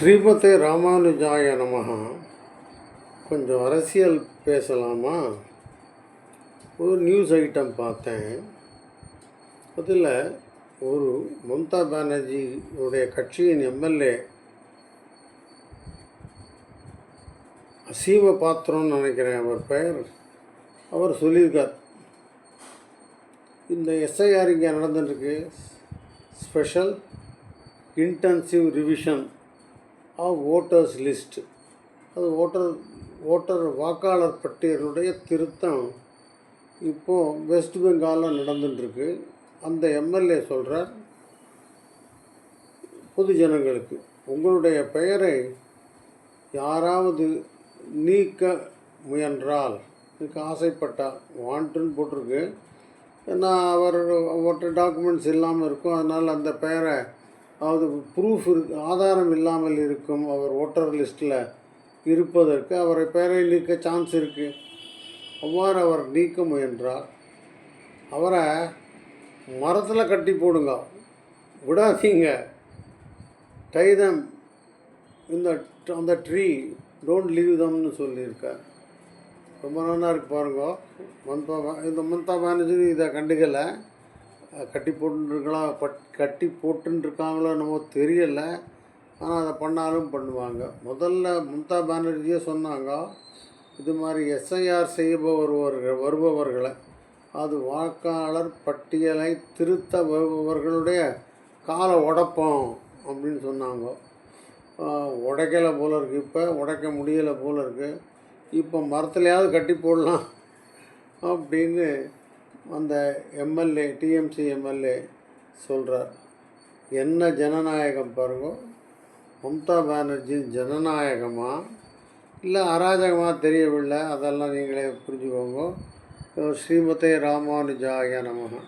ஸ்ரீமதே ராமானுஜாய நமஹ. கொஞ்சம் அரசியல் பேசலாமா? ஒரு நியூஸ் ஐட்டம் பார்த்தேன். அதில் ஒரு மம்தா பானர்ஜியுடைய கட்சியின் எம்எல்ஏ அசீம பாத்திரம்னு நினைக்கிறேன் அவர் பெயர். அவர் சொல்லியிருக்கார். இந்த எஸ்ஐஆர் இங்கே நடந்துட்டுருக்கு. Special intensive revision of voters list அது ஓட்டர் ஓட்டர் வாக்காளர் பட்டியலுடைய திருத்தம். இப்போது வெஸ்ட் பெங்காலில் நடந்துட்டுருக்கு. அந்த எம்எல்ஏ சொல்கிறார் பொது ஜனங்களுக்கு உங்களுடைய பெயரை யாராவது நீக்க முயன்றால் எனக்கு ஆசைப்பட்டால் வாண்ட்டுன்னு போட்டிருக்கு. ஏன்னா அவர் ஓட்டர் டாக்குமெண்ட்ஸ் இல்லாமல் இருக்கும். அதனால் அந்த பெயரை அது ப்ரூஃப் இருக்கு ஆதாரம் இல்லாமல் இருக்கும் அவர் ஓட்டர் லிஸ்ட்டில் இருப்பதற்கு அவரை பெயரை நீக்க சான்ஸ் இருக்குது அவ்வாறு அவர் நீக்க முயன்றார். அவரை மரத்தில் கட்டி போடுங்க விடாதீங்க. டைதம் இந்த அந்த ட்ரீ டோன்ட் லீவ் தம்னு சொல்லியிருக்கார். ரொம்ப நல்லா இருக்கு பாருங்க. மம்தா பா- இந்த மம்தா பானர்ஜி இதை கண்டுக்கலை. கட்டி போட்டுருக்கலாம் பட் கட்டி போட்டுருக்காங்களோ என்னமோ தெரியலை. ஆனால் அதை பண்ணாலும் பண்ணுவாங்க. முதல்ல மம்தா பானர்ஜியே சொன்னாங்க இது மாதிரி எஸ்ஐஆர் செய்பவர்கள் வருபவர்கள் வருபவர்களை அது வாக்காளர் பட்டியலை திருத்த வருபவர்களுடைய காலை உடப்போம் அப்படின்னு சொன்னாங்க. உடைக்கலை போல இருக்குது இப்போ உடைக்க முடியலை போல இருக்குது இப்போ மரத்துலையாவது கட்டி போடலாம் அப்படின்னு அந்த எம்எல்ஏ டிஎம்சி எம்எல்ஏ சொல்கிறார் என்ன ஜனநாயகம் பாருங்க? மம்தா பானர்ஜியின் ஜனநாயகமாக இல்லை அராஜகமாக தெரியவில்லை? அதெல்லாம் நீங்களே புரிஞ்சுக்கோங்க. ஸ்ரீமதே ராமானுஜாய நமகம்